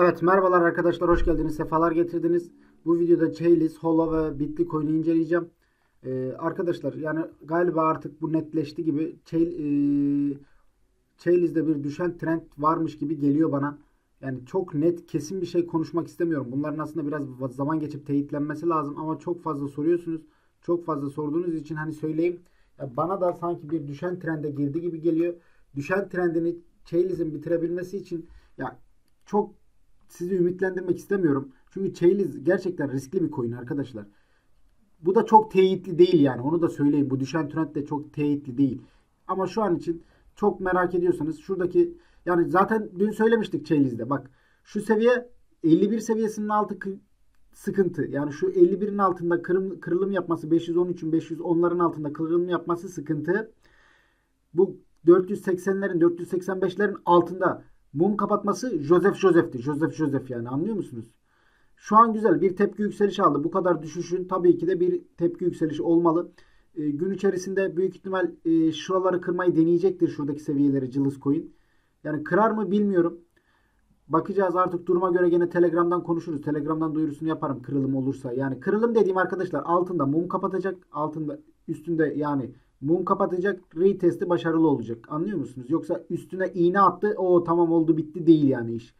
Evet merhabalar arkadaşlar hoş geldiniz sefalar getirdiniz. Bu videoda Chalice, Holo ve Bitcoin'i inceleyeceğim. Ee, arkadaşlar yani galiba artık bu netleşti gibi Chal e, Chalice'de bir düşen trend varmış gibi geliyor bana. Yani çok net kesin bir şey konuşmak istemiyorum. Bunların aslında biraz zaman geçip teyitlenmesi lazım ama çok fazla soruyorsunuz. Çok fazla sorduğunuz için hani söyleyeyim. Ya bana da sanki bir düşen trende girdi gibi geliyor. Düşen trendini Chalice'in bitirebilmesi için ya çok sizi ümitlendirmek istemiyorum. Çünkü Chalice gerçekten riskli bir coin arkadaşlar. Bu da çok teyitli değil yani. Onu da söyleyeyim. Bu düşen trend de çok teyitli değil. Ama şu an için çok merak ediyorsanız şuradaki yani zaten dün söylemiştik Chalice'de. Bak şu seviye 51 seviyesinin altı kı- sıkıntı. Yani şu 51'in altında kırım, kırılım yapması 513'ün 510'ların altında kırılım yapması sıkıntı. Bu 480'lerin 485'lerin altında mum kapatması Joseph Joseph'ti. Joseph Joseph yani anlıyor musunuz? Şu an güzel bir tepki yükselişi aldı. Bu kadar düşüşün tabii ki de bir tepki yükselişi olmalı. E, gün içerisinde büyük ihtimal e, şuraları kırmayı deneyecektir şuradaki seviyeleri Cılız Coin. Yani kırar mı bilmiyorum. Bakacağız artık duruma göre gene Telegram'dan konuşuruz. Telegram'dan duyurusunu yaparım kırılım olursa. Yani kırılım dediğim arkadaşlar altında mum kapatacak. Altında üstünde yani mum kapatacak. Retest'i başarılı olacak. Anlıyor musunuz? Yoksa üstüne iğne attı. O tamam oldu bitti değil yani iş.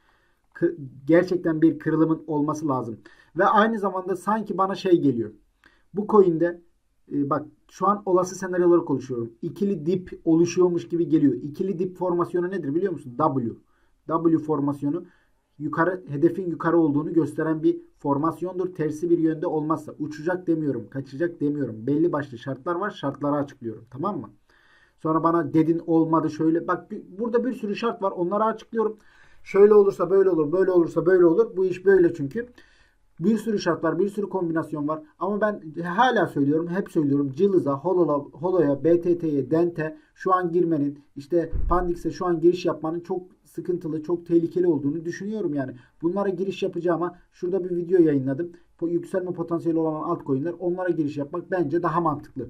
Kı- gerçekten bir kırılımın olması lazım. Ve aynı zamanda sanki bana şey geliyor. Bu coin'de e, bak şu an olası senaryoları konuşuyorum. İkili dip oluşuyormuş gibi geliyor. İkili dip formasyonu nedir biliyor musun? W. W formasyonu yukarı hedefin yukarı olduğunu gösteren bir formasyondur. Tersi bir yönde olmazsa uçacak demiyorum, kaçacak demiyorum. Belli başlı şartlar var. Şartları açıklıyorum. Tamam mı? Sonra bana dedin olmadı şöyle. Bak burada bir sürü şart var. Onları açıklıyorum. Şöyle olursa böyle olur, böyle olursa böyle olur. Bu iş böyle çünkü. Bir sürü şart var, bir sürü kombinasyon var. Ama ben hala söylüyorum, hep söylüyorum. Cılız'a, Holo'ya, Holo'ya, BTT'ye, Dente şu an girmenin, işte Pandix'e şu an giriş yapmanın çok sıkıntılı, çok tehlikeli olduğunu düşünüyorum yani. Bunlara giriş yapacağıma şurada bir video yayınladım. Yükselme potansiyeli olan altcoin'ler onlara giriş yapmak bence daha mantıklı.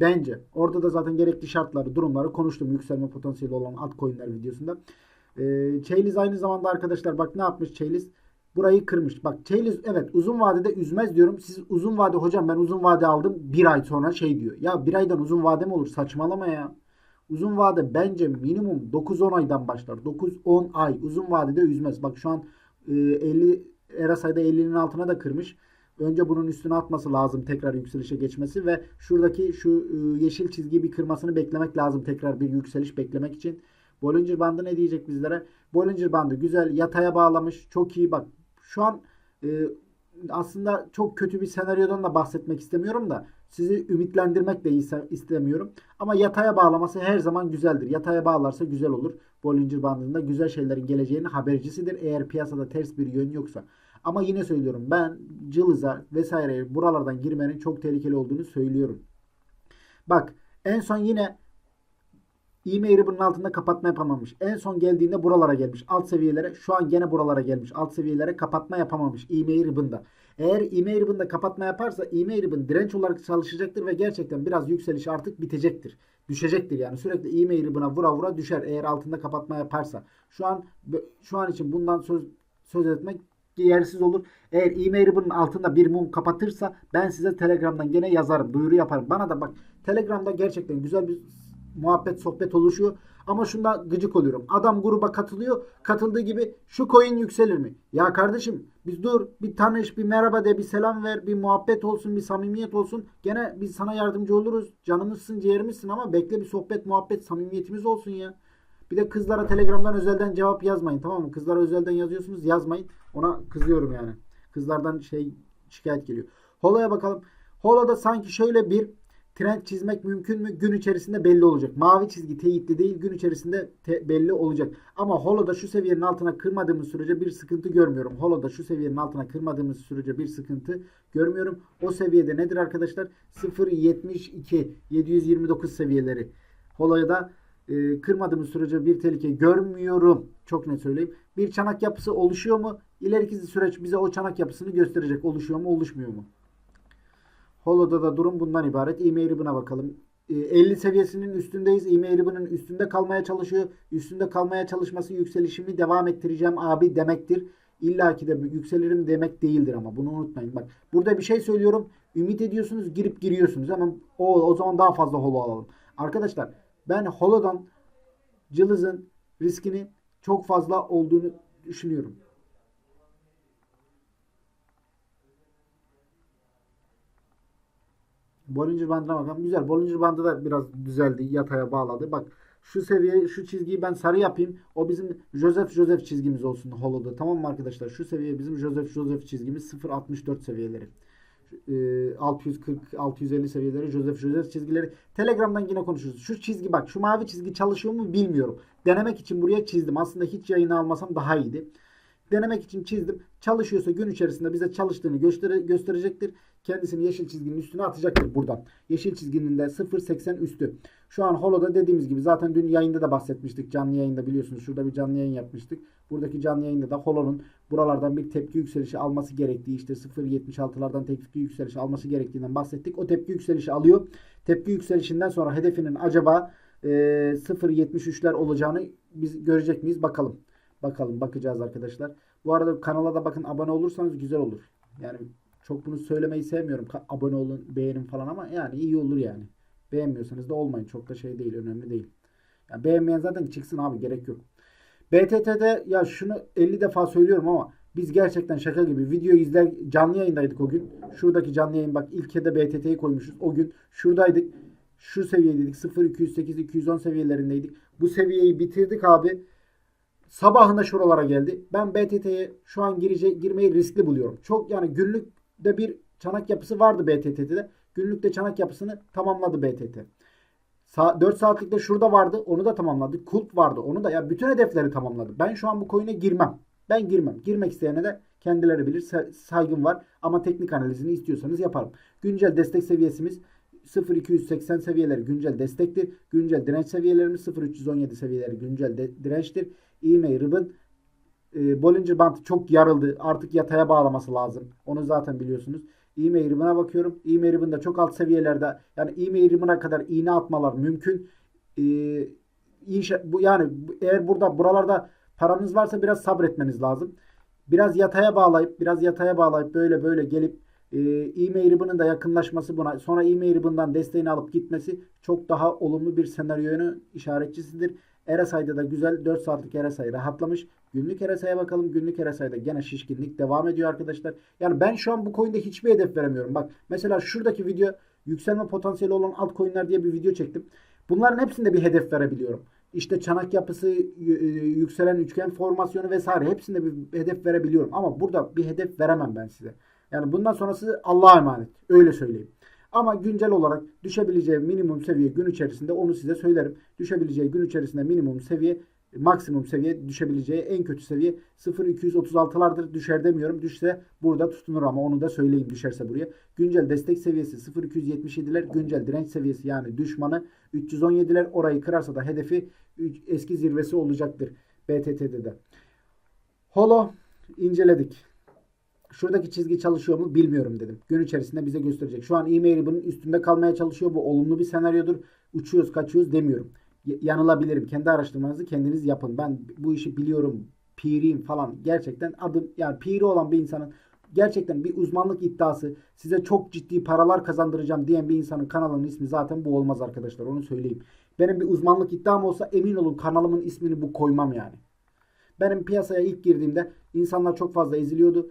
Bence. Orada da zaten gerekli şartları, durumları konuştum yükselme potansiyeli olan altcoin'ler videosunda. Ee, Chalice aynı zamanda arkadaşlar bak ne yapmış Chalice? Burayı kırmış. Bak Chalice evet uzun vadede üzmez diyorum. Siz uzun vade hocam ben uzun vade aldım bir ay sonra şey diyor. Ya bir aydan uzun vade mi olur? Saçmalama ya. Uzun vade bence minimum 9-10 aydan başlar. 9-10 ay uzun vadede üzmez. Bak şu an e, 50 Erasay'da 50'nin altına da kırmış. Önce bunun üstüne atması lazım tekrar yükselişe geçmesi ve şuradaki şu e, yeşil çizgiyi bir kırmasını beklemek lazım tekrar bir yükseliş beklemek için. Bollinger bandı ne diyecek bizlere? Bollinger bandı güzel yataya bağlamış. Çok iyi bak. Şu an e, aslında çok kötü bir senaryodan da bahsetmek istemiyorum da sizi ümitlendirmek de istemiyorum. Ama yataya bağlaması her zaman güzeldir. Yataya bağlarsa güzel olur. Bollinger bandında güzel şeylerin geleceğinin habercisidir. Eğer piyasada ters bir yön yoksa. Ama yine söylüyorum ben cılıza vesaire buralardan girmenin çok tehlikeli olduğunu söylüyorum. Bak en son yine e-mail ribbon'ın altında kapatma yapamamış. En son geldiğinde buralara gelmiş. Alt seviyelere şu an gene buralara gelmiş. Alt seviyelere kapatma yapamamış e-mail ribbon'da. Eğer e-mail ribbon'da kapatma yaparsa e-mail ribbon direnç olarak çalışacaktır ve gerçekten biraz yükseliş artık bitecektir. Düşecektir yani sürekli e-mail ribbon'a vura vura düşer eğer altında kapatma yaparsa. Şu an şu an için bundan söz söz etmek yersiz olur. Eğer e-mail altında bir mum kapatırsa ben size Telegram'dan gene yazarım. Duyuru yaparım. Bana da bak Telegram'da gerçekten güzel bir muhabbet sohbet oluşuyor. Ama şunda gıcık oluyorum. Adam gruba katılıyor. Katıldığı gibi şu coin yükselir mi? Ya kardeşim biz dur bir tanış bir merhaba de bir selam ver bir muhabbet olsun bir samimiyet olsun. Gene biz sana yardımcı oluruz. Canımızsın ciğerimizsin ama bekle bir sohbet muhabbet samimiyetimiz olsun ya. Bir de kızlara telegramdan özelden cevap yazmayın tamam mı? Kızlara özelden yazıyorsunuz yazmayın. Ona kızıyorum yani. Kızlardan şey şikayet geliyor. Holo'ya bakalım. Holo'da sanki şöyle bir trend çizmek mümkün mü? Gün içerisinde belli olacak. Mavi çizgi teyitli değil gün içerisinde belli olacak. Ama Holo'da şu seviyenin altına kırmadığımız sürece bir sıkıntı görmüyorum. Holo'da şu seviyenin altına kırmadığımız sürece bir sıkıntı görmüyorum. O seviyede nedir arkadaşlar? 0.72 729 seviyeleri. Holo'ya da e, kırmadığımız sürece bir tehlike görmüyorum. Çok net söyleyeyim. Bir çanak yapısı oluşuyor mu? İleriki süreç bize o çanak yapısını gösterecek. Oluşuyor mu, oluşmuyor mu? Holo'da da durum bundan ibaret. E-mail buna bakalım. e, 50 seviyesinin üstündeyiz. İğme ribbon'ın üstünde kalmaya çalışıyor. Üstünde kalmaya çalışması yükselişimi devam ettireceğim abi demektir. İlla ki de yükselirim demek değildir ama bunu unutmayın. Bak burada bir şey söylüyorum. Ümit ediyorsunuz girip giriyorsunuz. Hemen o, o zaman daha fazla holo alalım. Arkadaşlar ben holodan cılızın riskini çok fazla olduğunu düşünüyorum. Bollinger bandına bakalım. Güzel. Bollinger bandı da biraz düzeldi. Yataya bağladı. Bak şu seviye şu çizgiyi ben sarı yapayım. O bizim Joseph Joseph çizgimiz olsun Holo'da. Tamam mı arkadaşlar? Şu seviye bizim Joseph Joseph çizgimiz 0.64 seviyeleri. Ee, 640 650 seviyeleri Joseph Joseph çizgileri. Telegram'dan yine konuşuruz. Şu çizgi bak şu mavi çizgi çalışıyor mu bilmiyorum. Denemek için buraya çizdim. Aslında hiç yayını almasam daha iyiydi. Denemek için çizdim. Çalışıyorsa gün içerisinde bize çalıştığını göstere- gösterecektir. Kendisini yeşil çizginin üstüne atacaktır buradan. Yeşil çizginin de 0.80 üstü. Şu an Holo'da dediğimiz gibi zaten dün yayında da bahsetmiştik. Canlı yayında biliyorsunuz. Şurada bir canlı yayın yapmıştık. Buradaki canlı yayında da Holo'nun buralardan bir tepki yükselişi alması gerektiği işte 0.76'lardan tepki yükselişi alması gerektiğinden bahsettik. O tepki yükselişi alıyor. Tepki yükselişinden sonra hedefinin acaba e, 0.73'ler olacağını biz görecek miyiz? Bakalım. Bakalım bakacağız arkadaşlar. Bu arada kanala da bakın abone olursanız güzel olur. Yani çok bunu söylemeyi sevmiyorum. Abone olun, beğenin falan ama yani iyi olur yani. Beğenmiyorsanız da olmayın. Çok da şey değil, önemli değil. Ya beğenmeyen zaten çıksın abi gerek yok. BTT'de ya şunu 50 defa söylüyorum ama biz gerçekten şaka gibi video izler canlı yayındaydık o gün. Şuradaki canlı yayın bak ilke de BTT'yi koymuşuz. O gün şuradaydık. Şu seviyedeydik. 0 208 210 seviyelerindeydik. Bu seviyeyi bitirdik abi. Sabahında şuralara geldi. Ben BTT'ye şu an girece, girmeyi riskli buluyorum. Çok yani günlükte bir çanak yapısı vardı BTT'de. Günlükte çanak yapısını tamamladı BTT. Sa 4 saatlikte şurada vardı. Onu da tamamladı. Kulp vardı. Onu da ya bütün hedefleri tamamladı. Ben şu an bu coin'e girmem. Ben girmem. Girmek isteyene de kendileri bilir. Sa- Saygım var. Ama teknik analizini istiyorsanız yaparım. Güncel destek seviyesimiz 0280 seviyeleri güncel destektir. Güncel direnç seviyelerimiz 0317 seviyeleri güncel de- dirençtir. EMA ribbon e, Bollinger Band çok yarıldı. Artık yataya bağlaması lazım. Onu zaten biliyorsunuz. EMA ribbon'a bakıyorum. Ribbon da çok alt seviyelerde. Yani EMA ribbon'a kadar iğne atmalar mümkün. E, inşa, bu yani eğer burada buralarda paranız varsa biraz sabretmeniz lazım. Biraz yataya bağlayıp biraz yataya bağlayıp böyle böyle gelip e, e-mail ribbon'ın da yakınlaşması buna sonra e-mail ribbon'dan desteğini alıp gitmesi çok daha olumlu bir senaryonun işaretçisidir. RSI'da da güzel 4 saatlik RSI rahatlamış. Günlük RSI'ye bakalım. Günlük RSI'da gene şişkinlik devam ediyor arkadaşlar. Yani ben şu an bu coin'de hiçbir hedef veremiyorum. Bak mesela şuradaki video yükselme potansiyeli olan altcoin'ler diye bir video çektim. Bunların hepsinde bir hedef verebiliyorum. İşte çanak yapısı, yükselen üçgen formasyonu vesaire hepsinde bir hedef verebiliyorum. Ama burada bir hedef veremem ben size. Yani bundan sonrası Allah'a emanet. Öyle söyleyeyim. Ama güncel olarak düşebileceği minimum seviye gün içerisinde onu size söylerim. Düşebileceği gün içerisinde minimum seviye maksimum seviye düşebileceği en kötü seviye 0.236'lardır. Düşer demiyorum. Düşse burada tutunur ama onu da söyleyeyim düşerse buraya. Güncel destek seviyesi 0.277'ler. Güncel direnç seviyesi yani düşmanı 317'ler. Orayı kırarsa da hedefi eski zirvesi olacaktır. BTT'de de. Holo inceledik. Şuradaki çizgi çalışıyor mu bilmiyorum dedim. Gün içerisinde bize gösterecek. Şu an e-mail bunun üstünde kalmaya çalışıyor. Bu olumlu bir senaryodur. Uçuyoruz kaçıyoruz demiyorum. Yanılabilirim. Kendi araştırmanızı kendiniz yapın. Ben bu işi biliyorum. Piriyim falan. Gerçekten adım yani piri olan bir insanın gerçekten bir uzmanlık iddiası size çok ciddi paralar kazandıracağım diyen bir insanın kanalının ismi zaten bu olmaz arkadaşlar. Onu söyleyeyim. Benim bir uzmanlık iddiam olsa emin olun kanalımın ismini bu koymam yani. Benim piyasaya ilk girdiğimde insanlar çok fazla eziliyordu.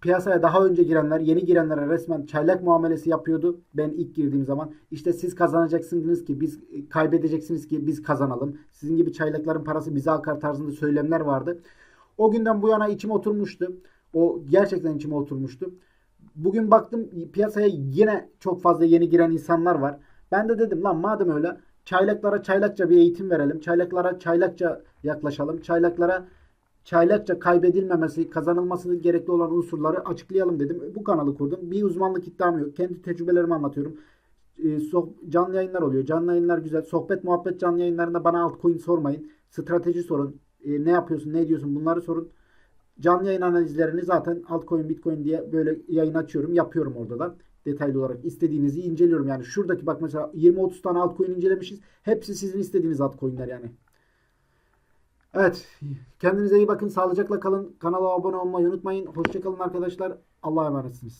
Piyasaya daha önce girenler, yeni girenlere resmen çaylak muamelesi yapıyordu. Ben ilk girdiğim zaman işte siz kazanacaksınız ki biz kaybedeceksiniz ki biz kazanalım. Sizin gibi çaylakların parası bize akar tarzında söylemler vardı. O günden bu yana içime oturmuştu. O gerçekten içime oturmuştu. Bugün baktım piyasaya yine çok fazla yeni giren insanlar var. Ben de dedim lan madem öyle çaylaklara çaylakça bir eğitim verelim. Çaylaklara çaylakça yaklaşalım. Çaylaklara çaylakça kaybedilmemesi, kazanılması gerekli olan unsurları açıklayalım dedim. Bu kanalı kurdum. Bir uzmanlık iddiam yok. Kendi tecrübelerimi anlatıyorum. Ee, soh- canlı yayınlar oluyor. Canlı yayınlar güzel. Sohbet muhabbet canlı yayınlarında bana altcoin sormayın. Strateji sorun. Ee, ne yapıyorsun, ne ediyorsun bunları sorun. Canlı yayın analizlerini zaten altcoin, bitcoin diye böyle yayın açıyorum. Yapıyorum orada da. detaylı olarak istediğinizi inceliyorum. Yani şuradaki bak mesela 20-30 tane altcoin incelemişiz. Hepsi sizin istediğiniz altcoin'ler yani. Evet. Kendinize iyi bakın. Sağlıcakla kalın. Kanala abone olmayı unutmayın. Hoşçakalın arkadaşlar. Allah'a emanetsiniz.